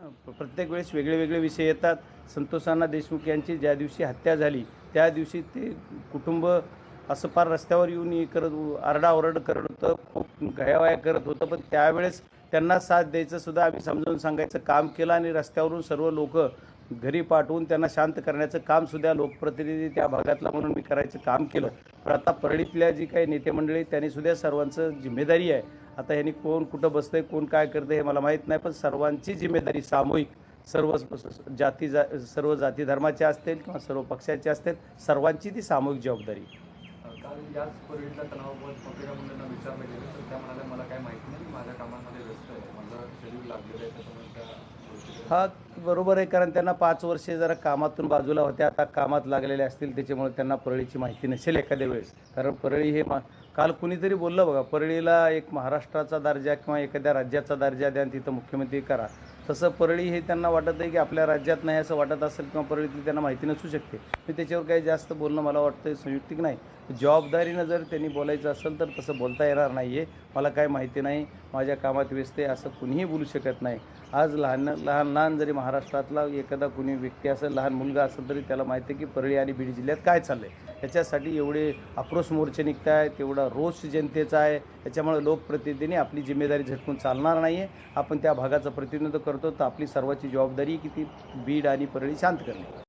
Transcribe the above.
प्रत्येक वेळेस वेगळे वेगळे विषय येतात. संतोषांना देशमुख यांची ज्या दिवशी हत्या झाली त्या दिवशी ते कुटुंब असं फार रस्त्यावर येऊन हे करत आरडाओरड करत होतं खूप गयावया करत होतं. पण त्यावेळेस त्यांना साथ द्यायचं सुद्धा आम्ही समजावून सांगायचं काम केलं आणि रस्त्यावरून सर्व लोक घरी पाठवून त्यांना शांत करण्याचं काम सुद्धा लोकप्रतिनिधी त्या भागातला म्हणून मी करायचं काम केलं. पण आता परळीतल्या जी काही नेते मंडळी त्यांनी सुद्धा सर्वांचं जिम्मेदारी आहे. आता ह्यांनी कोण कुठं बसतंय कोण काय करतंय हे मला माहीत नाही पण सर्वांची जिम्मेदारी सामूहिक. सर्व जाती जा सर्व जाती धर्माचे असतील किंवा सर्व पक्षाचे असतील सर्वांची ती सामूहिक जबाबदारी. कामामध्ये व्यस्त आहे. माझं शेड्यूल लागलेलं आहे त्याच्यामुळे त्या हा बरोबर आहे कारण त्यांना पाच वर्षे जरा कामातून बाजूला होत्या. आता कामात लागलेले असतील त्याच्यामुळे त्यांना परळीची माहिती नसेल एखाद्या वेळेस. कारण परळी हे मा काल कुणीतरी बोललं बघा परळीला एक महाराष्ट्राचा दर्जा किंवा एखाद्या राज्याचा दर्जा द्या आणि तिथं मुख्यमंत्री करा. तसं परळी हे त्यांना वाटत आहे की आपल्या राज्यात नाही असं वाटत असेल किंवा परळीतली त्यांना माहिती नसू शकते. मी त्याच्यावर काही जास्त बोलणं मला वाटतं संयुक्तिक नाही. जबाबदारीनं जर त्यांनी बोलायचं असेल तर तसं बोलता येणार नाही आहे मला काय माहिती नाही. माझ्या कामात व्यस्त आहे असं कुणीही बोलू शकत नाही. आज लहान लहान लहान जरी महाराष्ट्रातला एखादा कुणी व्यक्ती असेल लहान मुलगा असेल तरी त्याला माहिती आहे की परळी आणि बीड जिल्ह्यात काय चाललं आहे याच्यासाठी एवढे आक्रोश मोर्चे निघत आहेत एवढा रोष जनतेचा आहे. त्याच्यामुळे लोकप्रतिनिधीने आपली जिम्मेदारी झटकून चालणार नाही आहे आपण त्या भागाचं प्रतिनिधित्व करतो तर आपली सर्वाची जबाबदारी की ती बीड आणि परळी शांत करणे.